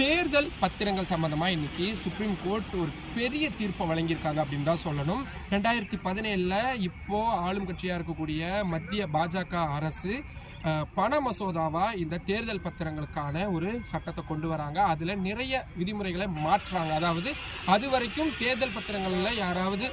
தேர்தல் பத்திரங்கள் சம்மந்தமாக இன்றைக்கி சுப்ரீம் கோர்ட் ஒரு பெரிய தீர்ப்பை வழங்கியிருக்காங்க அப்படின்னு தான் சொல்லணும். ரெண்டாயிரத்தி பதினேழில் இப்போது ஆளும் கட்சியாக இருக்கக்கூடிய மத்திய பாஜக அரசு பண மசோதாவா இந்த தேர்தல் பத்திரங்களுக்கான ஒரு சட்டத்தை கொண்டு வராங்க. அதில் நிறைய விதிமுறைகளை மாற்றுறாங்க அதாவது அது வரைக்கும் தேர்தல் பத்திரங்களில் யாராவது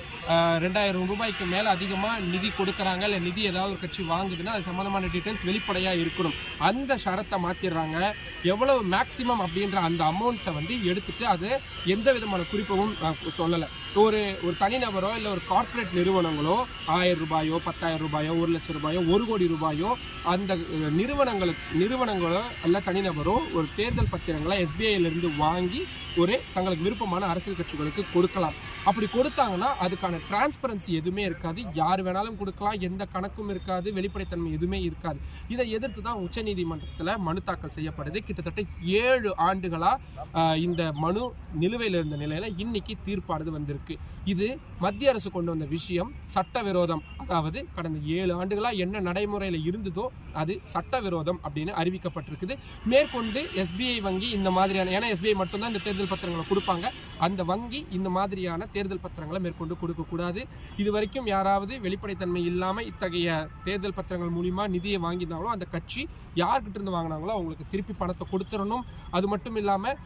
ரெண்டாயிரம் ரூபாய்க்கு மேலே அதிகமாக நிதி கொடுக்குறாங்க இல்லை நிதி ஏதாவது ஒரு கட்சி வாங்குதுன்னா அது சம்மந்தமான டீட்டெயில்ஸ் வெளிப்படையாக இருக்கணும். அந்த ஷரத்தை மாற்றிடுறாங்க எவ்வளவு மேக்சிமம் அப்படின்ற அந்த அமௌண்ட்டை வந்து எடுத்துட்டு அது எந்த விதமான குறிப்பவும் சொல்லலை. ஒரு ஒரு தனிநபரோ இல்லை ஒரு கார்ப்பரேட் நிறுவனங்களோ ஆயிரம் ரூபாயோ பத்தாயிரம் ரூபாயோ ஒரு லட்சம் ரூபாயோ ஒரு கோடி ரூபாயோ அந்த நிறுவனங்களுக்கு நிறுவனங்களோ அல்ல தனிநபரோ ஒரு தேர்தல் பத்திரங்களை எஸ்பிஐலேருந்து வாங்கி ஒரு தங்களுக்கு விருப்பமான அரசியல் கட்சிகளுக்கு கொடுக்கலாம். அப்படி கொடுத்தாங்கன்னா அதுக்கான டிரான்ஸ்பரன்சி எதுவுமே இருக்காது. யார் வேணாலும் கொடுக்கலாம் எந்த கணக்கும் இருக்காது வெளிப்படைத்தன்மை எதுவுமே இருக்காது. இதை எதிர்த்து தான் உச்சநீதிமன்றத்தில் மனு தாக்கல் செய்யப்படுது. கிட்டத்தட்ட ஏழு ஆண்டுகளாக இந்த மனு நிலுவையில் இருந்த நிலையில் இன்னைக்கு தீர்ப்பானது வந்திருக்கு. இது மத்திய அரசு கொண்டு வந்த விஷயம் சட்டவிரோதம். அதாவது கடந்த ஏழு ஆண்டுகளாக என்ன நடைமுறையில் இருந்ததோ அது சட்டவிரோதம் அப்படின்னு அறிவிக்கப்பட்டிருக்குது. மேற்கொண்டு எஸ்பிஐ வங்கி இந்த மாதிரியான ஏன்னா எஸ்பிஐ மட்டும்தான் இந்த தேர்தல் பத்திரங்களை கொடுப்பாங்க. அந்த வங்கி இந்த மாதிரியான தேர்தல் பத்திரங்களை மேற்கொண்டு கொடுக்கக்கூடாது இது வரைக்கும் யாராவது வெளிப்படைத்தன்மை இல்லாமல் இத்தகைய தேர்தல் பத்திரங்கள் மூலிமா நிதியை வாங்கினாங்களோ அந்த கட்சி யார்கிட்ட இருந்து வாங்கினாங்களோ அவங்களுக்கு திருப்பி பணத்தை கொடுத்துடணும். அது மட்டும் இல்லாமல்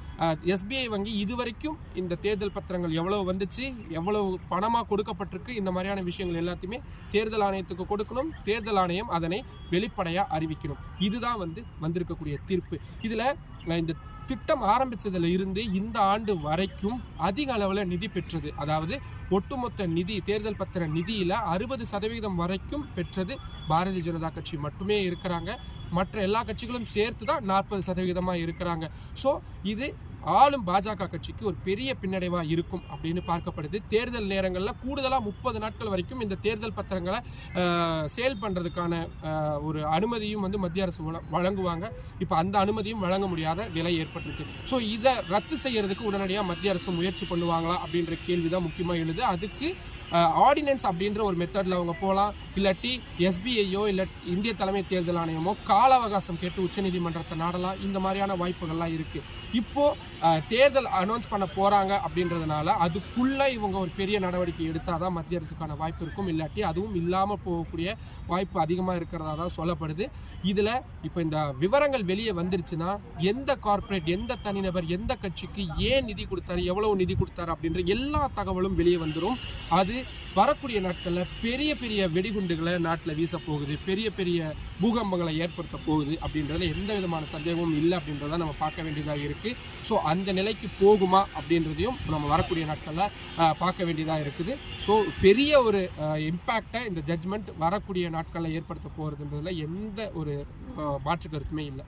எஸ்பிஐ வங்கி இதுவரைக்கும் இந்த தேர்தல் பத்திரங்கள் எவ்வளவு வந்துச்சு எவ்வளவு பணமாக கொடுக்கப்பட்டிருக்கு இந்த மாதிரியான விஷயங்கள் எல்லாத்தையுமே தேர்தல் ஆணையத்துக்கு கொடுக்கணும். தேர்தல் ஆணையம் அதனை வெளிப்படையாக அறிவிக்கணும் இதுதான் வந்து வந்திருக்கக்கூடிய தீர்ப்பு. இதில் இந்த திட்டம் ஆரம்பிச்சதுல இருந்து இந்த ஆண்டு வரைக்கும் அதிக அளவில் நிதி பெற்றது. அதாவது ஒட்டுமொத்த நிதி தேர்தல் பத்திர நிதியில அறுபது சதவீதம் வரைக்கும் பெற்றது பாரதிய ஜனதா கட்சி மட்டுமே இருக்கிறாங்க. மற்ற எல்லா கட்சிகளும் சேர்த்து தான் நாற்பது சதவீதமாக இருக்கிறாங்க. ஸோ இது ஆளும் பாஜக கட்சிக்கு ஒரு பெரிய பின்னடைவாக இருக்கும் அப்படின்னு பார்க்கப்படுது. தேர்தல் நேரங்களில் கூடுதலாக முப்பது நாட்கள் வரைக்கும் இந்த தேர்தல் பத்திரங்களை சேல் பண்ணுறதுக்கான ஒரு அனுமதியும் வந்து மத்திய அரசு வழங்குவாங்க. இப்போ அந்த அனுமதியும் வழங்க முடியாத நிலை ஏற்பட்டிருக்கு. ஸோ இதை ரத்து செய்யறதுக்கு உடனடியாக மத்திய அரசு முயற்சி பண்ணுவாங்களா அப்படின்ற கேள்வி தான் முக்கியமாக எழுது. அதுக்கு ஆர்டினன்ஸ் அப்படின்ற ஒரு மெத்தடில் அவங்க போகலாம் இல்லாட்டி எஸ்பிஐயோ இல்லை இந்திய தலைமை தேர்தல் ஆணையமோ கால அவகாசம் கேட்டு உச்சநீதிமன்றத்தை நாடலாம். இந்த மாதிரியான வாய்ப்புகள்லாம் இருக்குது இப்போ தேர்தல் அனௌன்ஸ் பண்ண போறாங்க அப்படின்றதுனால அதுக்குள்ள இவங்க ஒரு பெரிய நடவடிக்கை எடுத்தாதான் மத்திய அரசுக்கான வாய்ப்பு இருக்கும். இல்லாட்டி அதுவும் இல்லாம போகக்கூடிய வாய்ப்பு அதிகமாக இருக்கிறதா தான் சொல்லப்படுது. இதுல இப்போ இந்த விவரங்கள் வெளியே வந்துருச்சுன்னா எந்த கார்ப்பரேட் எந்த தனிநபர் எந்த கட்சிக்கு ஏன் நிதி கொடுத்தாரு எவ்வளவு நிதி கொடுத்தாரு அப்படின்ற எல்லா தகவலும் வெளியே வந்துடும் அது வரக்கூடிய நாட்களில் பெரிய பெரிய வெடிகுண்டுகளை நாட்டில் வீச போகுது பெரிய பெரிய பூகம்பங்களை ஏற்படுத்த போகுது அப்படின்றதுல எந்த விதமான சந்தேகமும் இல்லை அப்படின்றத நம்ம பார்க்க வேண்டியதாக இருக்குது ஸோ அந்த நிலைக்கு போகுமா அப்படின்றதையும் நம்ம வரக்கூடிய நாட்களில் பார்க்க வேண்டியதாக இருக்குது. ஸோ பெரிய ஒரு இம்பேக்டை இந்த ஜட்ஜ்மெண்ட் வரக்கூடிய நாட்களில் ஏற்படுத்த போகிறதுன்றதுல எந்த ஒரு மாற்று கருத்துமே இல்லை.